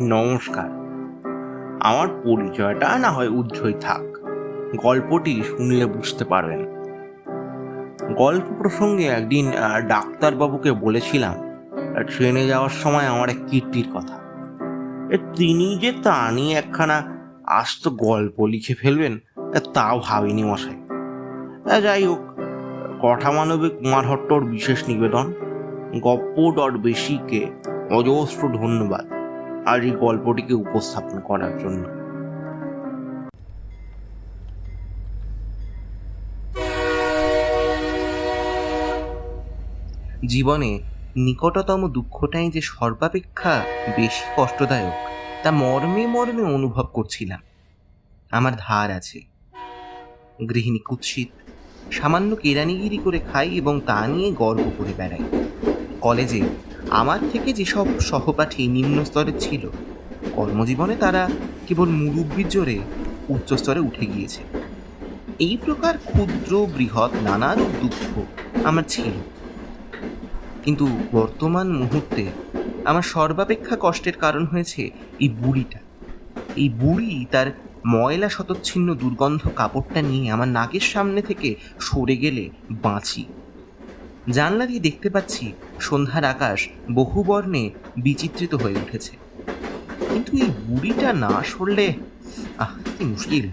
নমস্কার। আমার পরিচয়টা না হয় উজ্জ্বল থাক। গল্পটি শুনলে বুঝতে পারবেন। গল্প প্রসঙ্গে একদিন ডাক্তারবাবুকে বলেছিলাম ট্রেনে যাওয়ার সময় আমার এক কীর্তির কথা। তিনি যে তা নিয়ে একখানা আস্ত গল্প লিখে ফেলবেন তাও ভাবিনি মশাই। যাই হোক, কথা মানবিক কুমার হট্টর বিশেষ নিবেদন। গপ্প ডট বেশিকে অজস্র ধন্যবাদ। আর এই গল্পটিকে উপস্থাপন করার জন্য। জীবনে নিকটতম দুঃখটাই যে সর্বাপেক্ষা বেশি কষ্টদায়ক, তা মর্মে মর্মে অনুভব করছিলাম। আমার ধার আছে। গৃহিণী কুৎসিত, সামান্য কেরানিগিরি করে খাই এবং তা নিয়ে গর্ব করে বেড়াই। কলেজে আমার থেকে যেসব সহপাঠী নিম্ন স্তরের ছিল, কর্মজীবনে তারা কেবল মুরব্বির জোরে উচ্চস্তরে উঠে গিয়েছে। এই প্রকার ক্ষুদ্র, বৃহৎ নানারূপ দুঃখ আমার ছিল। কিন্তু বর্তমান মুহূর্তে আমার সর্বাপেক্ষা কষ্টের কারণ হয়েছে এই বুড়িটা। এই বুড়ি তার ময়লা শতচ্ছিন্ন দুর্গন্ধ কাপড়টা নিয়ে আমার নাকের সামনে থেকে সরে গেলে বাঁচি। জানলা দিয়ে দেখতে পাচ্ছি সন্ধ্যার আকাশ বহু বর্ণে বিচিত্রিত হয়ে উঠেছে। কিন্তু এই বুড়িটা না সরলে, আহ, কি মুশকিল।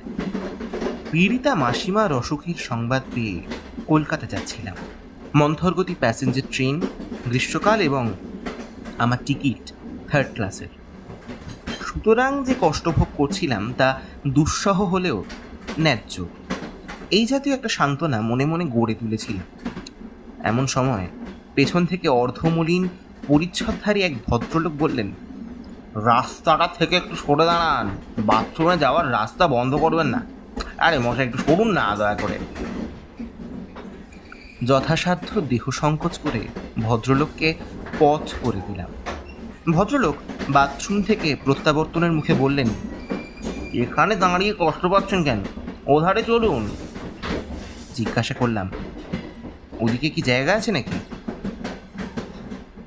পীড়িতা মাসিমা অসুখের সংবাদ পেয়ে কলকাতা যাচ্ছিলাম। মন্থরগতি প্যাসেঞ্জার ট্রেন, গ্রীষ্মকাল এবং আমার টিকিট থার্ড ক্লাসের। সুতরাং যে কষ্টভোগ করছিলাম তা দুঃসহ হলেও ন্যায্য। এই জাতীয় একটা সান্ত্বনা মনে মনে গড়ে তুলেছিলাম। এমন সময় পেছন থেকে অর্ধমলিন, পরিচ্ছদধারী এক ভদ্রলোক বললেন, রাস্তাটা থেকে একটু সরে দাঁড়ান। বাথরুমে যাওয়ার রাস্তা বন্ধ করবেন না। আরে মশাই, একটু সরুন না, দয়া করে। যথাসাধ্য দেহ সংকোচ করে ভদ্রলোককে পথ করে দিলাম। ভদ্রলোক বাথরুম থেকে প্রত্যাবর্তনের মুখে বললেন, এখানে দাঁড়িয়ে কষ্ট পাচ্ছেন কেন? ওধারে চলুন। জিজ্ঞাসা করলাম, ওদিকে কি জায়গা আছে নাকি?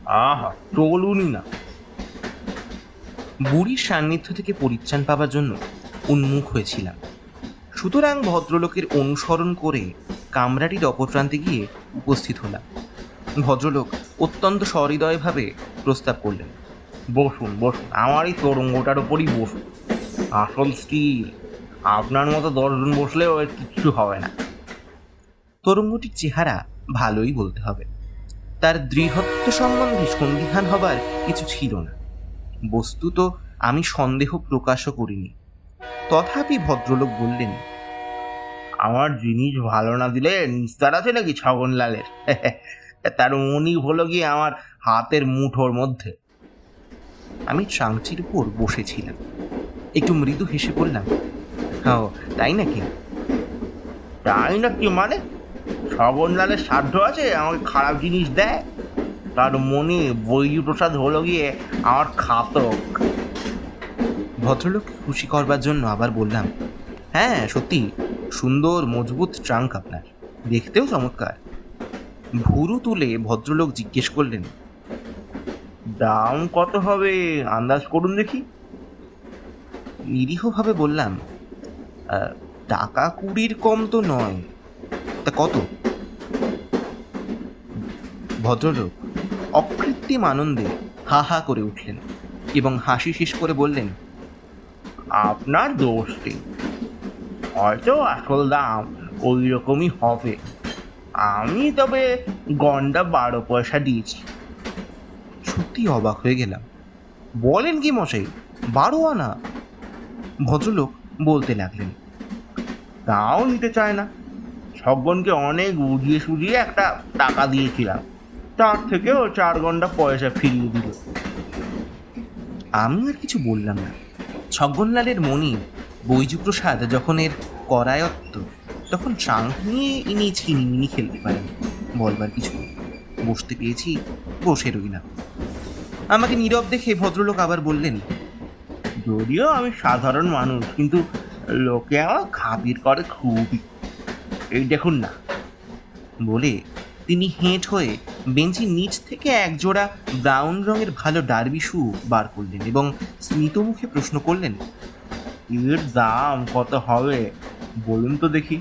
আহা চলুনই না। বুড়ির সান্নিধ্য থেকে পরিত্রাণ পাবার জন্য উন্মুখ হয়েছিলাম। সুতরাং ভদ্রলোকের অনুসরণ করে কামরাটির অপর প্রান্তে গিয়ে উপস্থিত হলাম। ভদ্রলোক অত্যন্ত সহৃদয়ভাবে প্রস্তাব করলেন, বসুন বসুন আমার এই তরঙ্গটার উপরই বসুন। আসল স্টিল, আপনার মতো দশজন বসলেও এর কিচ্ছু হবে না। তরঙ্গটির চেহারা ভালোই বলতে হবে। তার দৃঢ়ত্ব সম্বন্ধে সন্দিহান হবার কিছু ছিল না। বস্তুত আমি সন্দেহ প্রকাশও করিনি। তথাপি ভদ্রলোক বললেন, আমার জিনিস ভালো না দিলে নিস্তার আছে নাকি ছগনলালের তার মনি হলো গিয়ে আমার হাতের মুঠোর মধ্যে। আমি ট্রাংচির উপর বসেছিলাম। একটু মৃদু হেসে বললাম ও, তাই নাকি? তাই না কি মানে? ছগনলালের সাধ্য আছে, আমাকে খারাপ জিনিস দেয়। তার মনে বৈজু প্রসাদ হলো গিয়ে আমার খাতক। ভদ্রলোককে খুশি করবার জন্য আবার বললাম হ্যাঁ সত্যি, সুন্দর, মজবুত ট্রাঙ্ক আপনার। দেখতেও চমৎকার। ভুরু তুলে ভদ্রলোক জিজ্ঞেস করলেন, দাম কত হবে? আন্দাজ করুন দেখি। নিরীহভাবে বললাম টাকা কুড়ির কম তো নয়। তা কত? ভদ্রলোক অকৃত্রিম আনন্দে হা হা করে উঠলেন এবং হাসি শেষ করে বললেন, আপনার দোষ নেই হয়তো আসল দাম ওই রকমই হবে। আমি তবে গন্ডা বারো পয়সা দিয়েছি। সত্যি অবাক হয়ে গেলাম। বলেন কি মশাই, বারো আনা? ভদ্রলোক বলতে লাগলেন, তাও নিতে চায় না। সজ্ঞনকে অনেক বুঝিয়ে সুঝিয়ে একটা টাকা দিয়েছিলাম। তার থেকেও চার ঘণ্টা পয়সা ফিরিয়ে দিল। আমি আর কিছু বললাম না। ছগনলালের মনি বৈজুপ্রসাদ যখন এর করায়ত্ত, তখন ট্রাঙ্ক নিয়ে ইনি ছিনিমিনি খেলতে পারেন। বলবার কিছু। বসতে পেয়েছি, বসে রইলাম। আমাকে নীরব দেখে ভদ্রলোক আবার বললেন, যদিও আমি সাধারণ মানুষ, কিন্তু লোকে আমার খাতির করে খুবই। এই দেখুন না। বলে তিনি হেঁট হয়ে বেঞ্চির নিচ থেকে একজোড়া ব্রাউন রঙের ভালো ডার্বি শু বার করলেন এবং স্মিত মুখে প্রশ্ন করলেন এর দাম কত হবে? বলুন তো দেখি।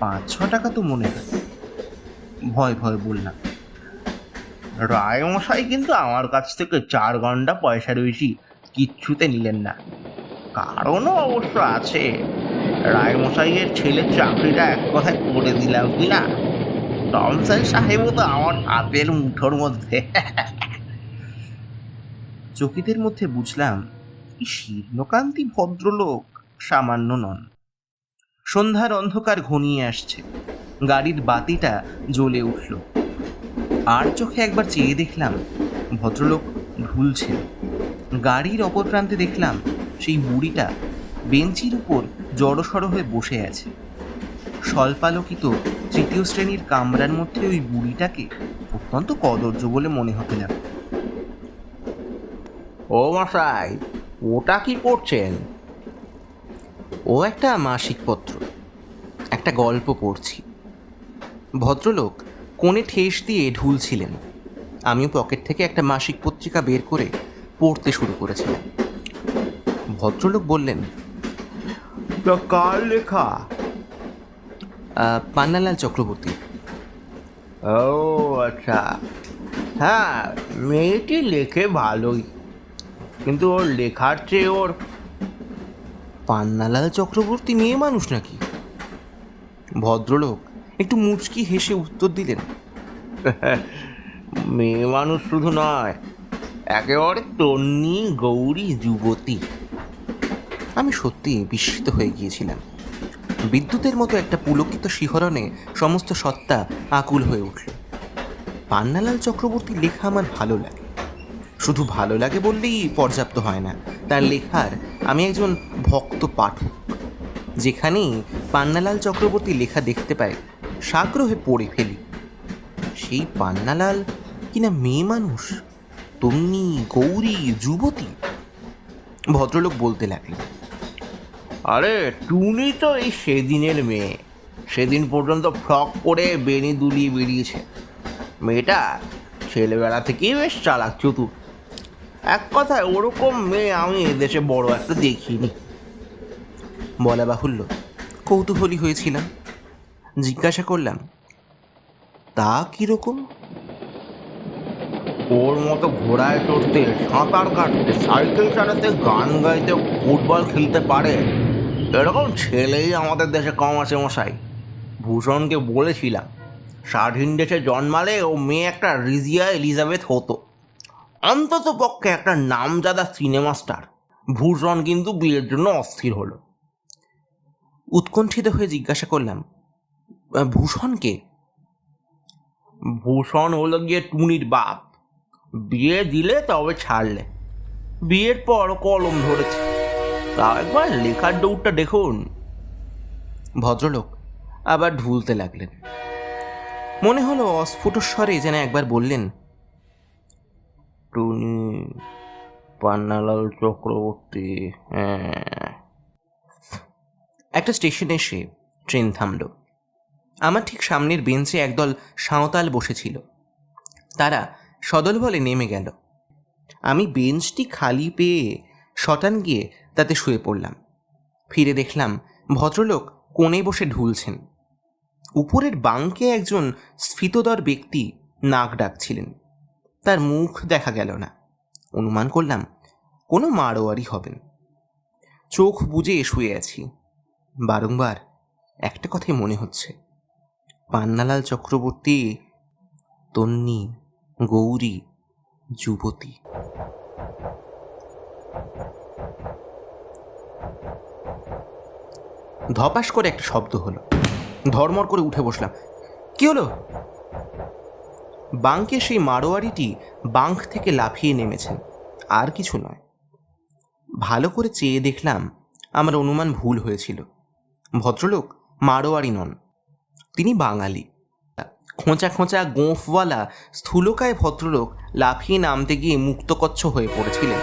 পাঁচ, ছ টাকা তো মনে হয়। ভয় ভয় বললাম রায়মশাই, কিন্তু আমার কাছ থেকে চার ঘণ্টা পয়সার বেশি কিচ্ছুতে নিলেন না। কারণও অবশ্য আছে। রায়মশাইয়ের ছেলের চাকরিটা এক কথায় করে দিলাম, কি না? টমসন সাহেবও তো আমার হাতের মুঠোর মধ্যে। চকিতের মধ্যে বুঝলাম শীর্ণকান্তি ভদ্রলোক সামান্য নন। সন্ধ্যার অন্ধকার ঘনিয়ে আসছে। গাড়ির বাতিটা জ্বলে উঠল। আর চোখে একবার চেয়ে দেখলাম, ভদ্রলোক ঢুলছেন। গাড়ির অপর প্রান্তে দেখলাম, সেই বুড়িটা বেঞ্চির উপর জড়সড় হয়ে বসে আছে। স্বল্পালোকিত তৃতীয় শ্রেণির কামরার মধ্যে ওই বুড়িটাকে অত্যন্ত কদর্য বলে মনে হতে লাগল। ও মশাই, ওটা কি করছেন? ও একটা মাসিক পত্র একটা গল্প পড়ছি। ভদ্রলোক কোণে ঠেস দিয়ে ঢুলছিলেন। আমিও পকেট থেকে একটা মাসিক পত্রিকা বের করে পড়তে শুরু করেছিলাম। ভদ্রলোক বললেন তা কার লেখা। "আহ, পান্নালাল চক্রবর্তী। ও আচ্ছা। হ্যাঁ মেয়েটি লেখে ভালোই কিন্তু ওর লেখার চেয়ে ওর পান্নালাল চক্রবর্তী মেয়ে মানুষ নাকি? ভদ্রলোক একটু মুচকি হেসে উত্তর দিলেন। মেয়ে মানুষ শুধু নয় একেবারে তন্নি গৌরী যুবতী। আমি সত্যি বিস্মিত হয়ে গিয়েছিলাম। বিদ্যুতের মতো একটা পুলকিত শিহরণে সমস্ত সত্তা আকুল হয়ে উঠল। পান্নালাল চক্রবর্তীর লেখা আমার ভালো লাগে। শুধু ভালো লাগে বললেই পর্যাপ্ত হয় না। তার লেখার আমি একজন ভক্ত পাঠক। যেখানেই পান্নালাল চক্রবর্তীর লেখা দেখতে পাই, সাগ্রহে পড়ে ফেলি। সেই পান্নালাল কিনা মেয়ে মানুষ? তন্নি গৌরী, যুবতী? ভদ্রলোক বলতে লাগলেন আরে টুনি তো এই সেদিনের মেয়ে। সেদিন পর্যন্ত ফ্রক করে বেনি দুলিয়ে বেরিয়েছে। মেয়েটা ছেলেবেলা থেকেই বেশ চালাক, চতুর। এক কথায় ওরকম মেয়ে আমি এদেশে বড় একটা দেখিনি। বলা বাহুল্য, কৌতূহলী হয়েছিলাম। জিজ্ঞাসা করলাম, তা কীরকম? ওর মতো ঘোড়ায় চড়তে, সাঁতার কাটতে, সাইকেল চালাতে, গান গাইতে, ফুটবল খেলতে পারে? এরকম ছেলেই আমাদের দেশে কম আছে মশাই। ভূষণকে বলেছিলাম, স্বাধীন দেশে জন্মালে ও মেয়ে একটা রিজিয়া এলিজাবেথ হতো। অন্তত পক্ষে একটা নামজাদা সিনেমা স্টার। ভূষণ কিন্তু বিয়ের জন্য অস্থির হলো। উৎকণ্ঠিত হয়ে জিজ্ঞাসা করলাম ভূষণকে? ভূষণ হলো গিয়ে টুনির বাপ। বিয়ে দিলে তবে ছাড়লে। বিয়ের পর কলম ধরেছে। তা একবার লেখার দৌড়টা দেখুন। ভদ্রলোক আবার ঢুলতে লাগলেন। মনে হলো অস্ফুট স্বরে যেন একবার বললেন, টুনি পান্নালাল চক্রবর্তী হ্যাঁ। একটা স্টেশনে এসে ট্রেন থামলো। আমার ঠিক সামনের বেঞ্চে একদল সাঁওতাল বসেছিল। তারা সদল বলে নেমে গেল। আমি বেঞ্চটি খালি পেয়ে শটান গিয়ে তাতে শুয়ে পড়লাম। ফিরে দেখলাম ভদ্রলোক কোণে বসে ঢুলছেন। উপরের বাঙ্কে একজন স্ফীতদর ব্যক্তি নাক ডাকছিলেন। তার মুখ দেখা গেল না। অনুমান করলাম, কোনো মারোয়ারি হবেন। চোখ বুজে শুয়ে আছি। বারংবার একটা কথাই মনে হচ্ছে। পান্নালাল চক্রবর্তী, তন্নি, গৌরী, যুবতী। ধপাস করে একটা শব্দ হলো। ধর্মর করে উঠে বসলাম। কি হলো? বাঙ্কে সেই মারোয়ারিটি বাঙ্ক থেকে লাফিয়ে নেমেছেন। আর কিছু নয়। ভালো করে চেয়ে দেখলাম আমার অনুমান ভুল হয়েছিল। ভদ্রলোক মারোয়ারি নন। তিনি বাঙালি। খোঁচা খোঁচা গোঁফওয়ালা স্থূলকায় ভদ্রলোক লাফিয়ে নামতে গিয়ে মুক্তকচ্ছ হয়ে পড়েছিলেন।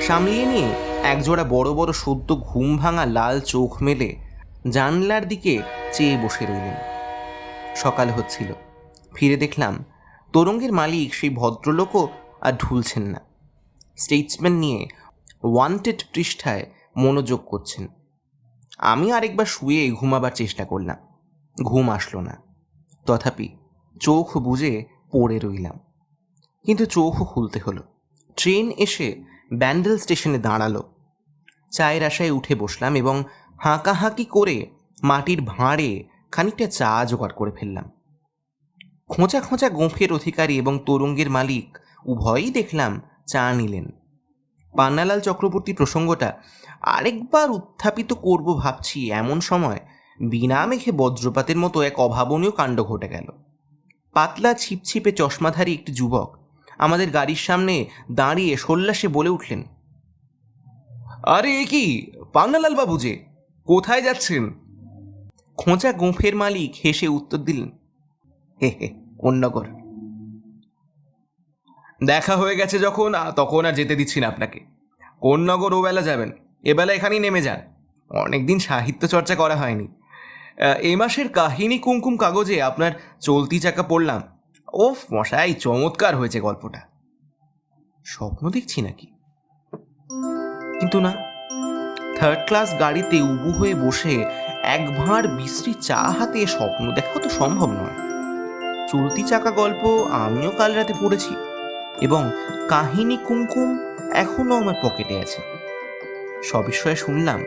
সামলিয়ে নিয়ে একজোড়া বড় বড় সদ্য ঘুম ভাঙা লাল চোখ মেলে জানলার দিকে চেয়ে বসে রইলেন। সকাল হচ্ছিল। ফিরে দেখলাম তরঙ্গের মালিক সেই ভদ্রলোকও আর ঢুলছেন না। স্টেটসম্যান নিয়ে ওয়ান্টেড পৃষ্ঠায় মনোযোগ করছেন। আমি আরেকবার শুয়ে ঘুমাবার চেষ্টা করলাম। ঘুম আসলো না। তথাপি চোখ বুজে পড়ে রইলাম। কিন্তু চোখও খুলতে হলো। ট্রেন এসে ব্যান্ডেল স্টেশনে দাঁড়াল। চায়ের আশায় উঠে বসলাম এবং হাঁকাহাঁকি করে মাটির ভাঁড়ে খানিকটা চা জোগাড় করে ফেললাম। খোঁচা খোঁচা গোঁফের অধিকারী এবং তরঙ্গের মালিক উভয়ই দেখলাম চা নিলেন। পান্নালাল চক্রবর্তী প্রসঙ্গটা আরেকবার উত্থাপিত করব ভাবছি এমন সময় বিনা মেঘে বজ্রপাতের মতো এক অভাবনীয় কাণ্ড ঘটে গেল। পাতলা ছিপছিপে চশমাধারী একটি যুবক আমাদের গাড়ির সামনে দাঁড়িয়ে সল্লাসে বলে উঠলেন, আরে, এ কি? পান্নালাল বাবু যে, কোথায় যাচ্ছেন? খোঁচা গোঁফের মালিক হেসে উত্তর দিলেন, হে হে, অন্যগর। দেখা হয়ে গেছে যখন তখন আর যেতে দিচ্ছি না আপনাকে। কোন নগর ও বেলা যাবেন, এবেলা এখানেই নেমে যান। অনেকদিন সাহিত্য চর্চা করা হয়নি। এ মাসের কাহিনী কুমকুম কাগজে আপনার চলতি চাকা পড়লাম। ওফ মশাই, চমৎকার হয়েছে গল্পটা। স্বপ্ন দেখছি নাকি? কিন্তু না থার্ড ক্লাস গাড়িতে উবু হয়ে বসে এক ভাঁড় বিশ্রী চা হাতে স্বপ্ন দেখা তো সম্ভব নয়। চলতি চাকা গল্প আমিও কাল রাতে পড়েছি এবং কাহিনী কুমকুম এখনও আমার পকেটে আছে। সবিষয়ে শুনলাম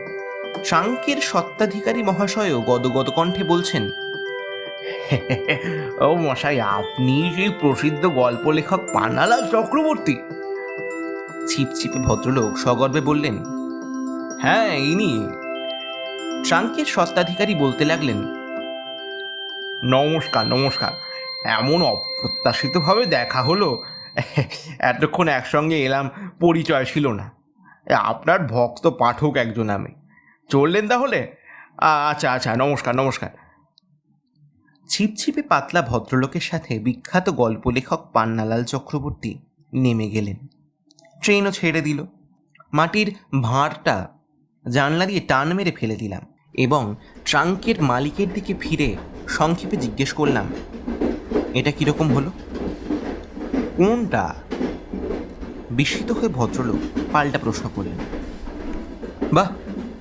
ট্রাঙ্কের সত্ত্বাধিকারী মহাশয়ও গদগদ কণ্ঠে বলছেন ও মশাই, আপনি সেই প্রসিদ্ধ গল্প লেখক পানালাল চক্রবর্তী। ছিপছিপে ভদ্রলোক সগর্বে বললেন হ্যাঁ ইনি। ট্রাঙ্কের সত্ত্বাধিকারী বলতে লাগলেন, নমস্কার নমস্কার। এমন অপ্রত্যাশিতভাবে দেখা হলো, এতক্ষণ একসঙ্গে এলাম, পরিচয় ছিল না। আপনার ভক্ত পাঠক একজন আমি। চললেন তাহলে? আচ্ছা আচ্ছা নমস্কার নমস্কার। ছিপছিপে পাতলা ভদ্রলোকের সাথে বিখ্যাত গল্প লেখক পান্নালাল চক্রবর্তী নেমে গেলেন। ট্রেনও ছেড়ে দিল। মাটির ভাঁড়টা জানলা দিয়ে টান মেরে ফেলে দিলাম এবং ট্রাঙ্কের মালিকের দিকে ফিরে সংক্ষেপে জিজ্ঞেস করলাম, এটা কীরকম হলো? কোনটা? বিস্মিত হয়ে ভদ্রলোক পাল্টা প্রশ্ন করলেন, বাহ,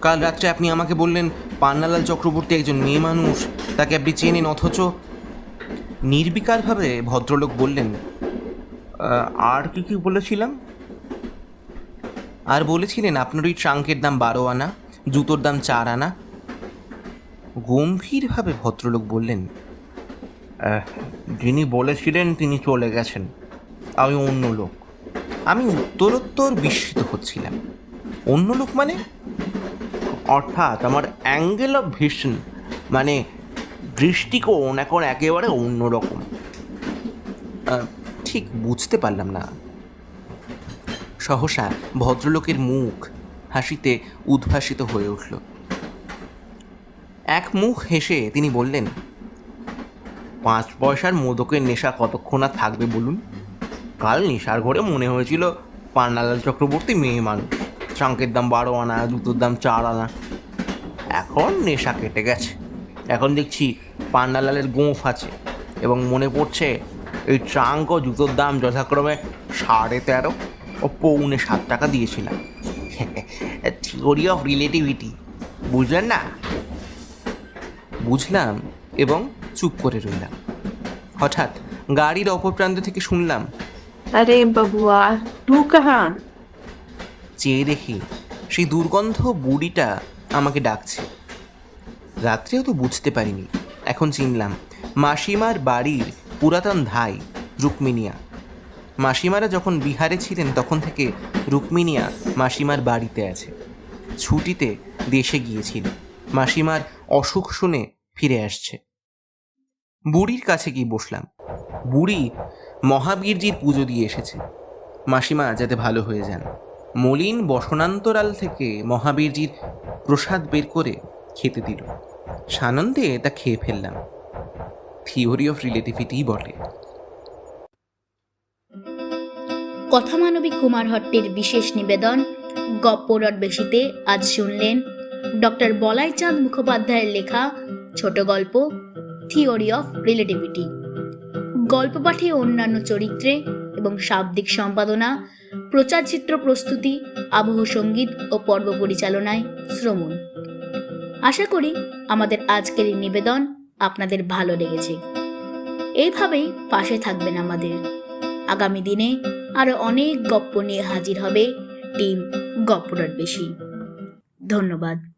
কাল রাত্রে আপনি আমাকে বললেন পান্নালাল চক্রবর্তী একজন মেয়ে মানুষ, তাকে আপনি চেনেন অথচ? নির্বিকারভাবে ভদ্রলোক বললেন আর কি কি বলেছিলাম? আর বলেছিলেন, আপনার ওই ট্রাঙ্কের দাম বারো আনা, জুতোর দাম চার আনা। গম্ভীরভাবে ভদ্রলোক বললেন যিনি বলেছিলেন তিনি চলে গেছেন, আমি অন্য লোক। আমি উত্তরোত্তর বিস্মিত হচ্ছিলাম। অন্য লোক মানে? অর্থাৎ আমার অ্যাঙ্গেল অফ ভিশন মানে দৃষ্টিকোণ এখন একেবারে অন্যরকম। ঠিক বুঝতে পারলাম না। সহসা ভদ্রলোকের মুখ হাসিতে উদ্ভাসিত হয়ে উঠল। এক মুখ হেসে তিনি বললেন, পাঁচ পয়সার মোদকের নেশা কতক্ষণ আর থাকবে বলুন? কাল নেশার ঘরে মনে হয়েছিল পান্নালাল চক্রবর্তী মেয়ে মানুষ। ট্রাঙ্কের দাম বারো আনা জুতোর দাম চার আনা এখন নেশা কেটে গেছে এখন দেখছি পান্নালালের গোঁফ আছে এবং মনে পড়ছে এই ট্রাঙ্ক ও জুতোর দাম যথাক্রমে সাড়ে তেরো ও পৌনে সাত টাকা দিয়েছিলাম থিওরি অফ রিলেটিভিটি বুঝলেন না বুঝলাম এবং চুপ করে রইলাম হঠাৎ গাড়ির অপর প্রান্ত থেকে শুনলাম अरे बबुआ तू कहाँ চেয়ে দেখি সেই দুর্গন্ধ বুড়িটা আমাকে ডাকছে। রাত্রেও তো বুঝতে পারিনি। এখন চিনলাম, মাসিমার বাড়ির পুরাতন ধাই রুক্মিনিয়া মাসিমারা যখন বিহারে ছিলেন, তখন থেকে রুক্মিনিয়া মাসিমার বাড়িতে আছে। ছুটিতে দেশে গিয়েছিল। মাসিমার অসুখ শুনে ফিরে আসছে। বুড়ির কাছে গিয়ে বসলাম। বুড়ি মহাবীরজির পুজো দিয়ে এসেছে। মাসিমা যাতে ভালো হয়ে যান। মলিন বসনান্তরাল থেকে মহাবীরজির প্রসাদ বের করে খেতে দিল। সানন্দে তা খেয়ে ফেললাম। থিওরি অফ রিলেটিভিটি বটে কথামানবিক কুমার হট্টের বিশেষ নিবেদন গপ্পরট বেশিতে আজ শুনলেন ডক্টর বলাইচাঁদ মুখোপাধ্যায়ের লেখা ছোট গল্প, থিওরি অফ রিলেটিভিটি। গল্প পাঠে অন্যান্য চরিত্রে এবং শাব্দিক সম্পাদনা প্রচার চিত্র প্রস্তুতি, আবহ সংগীত ও পর্ব পরিচালনায় শ্রমণ আশা করি আমাদের আজকের এই নিবেদন আপনাদের ভালো লেগেছে। এইভাবেই পাশে থাকবেন আমাদের। আগামী দিনে আরও অনেক গপ্প নিয়ে হাজির হবে টিম গপ্পটার বেশি। ধন্যবাদ।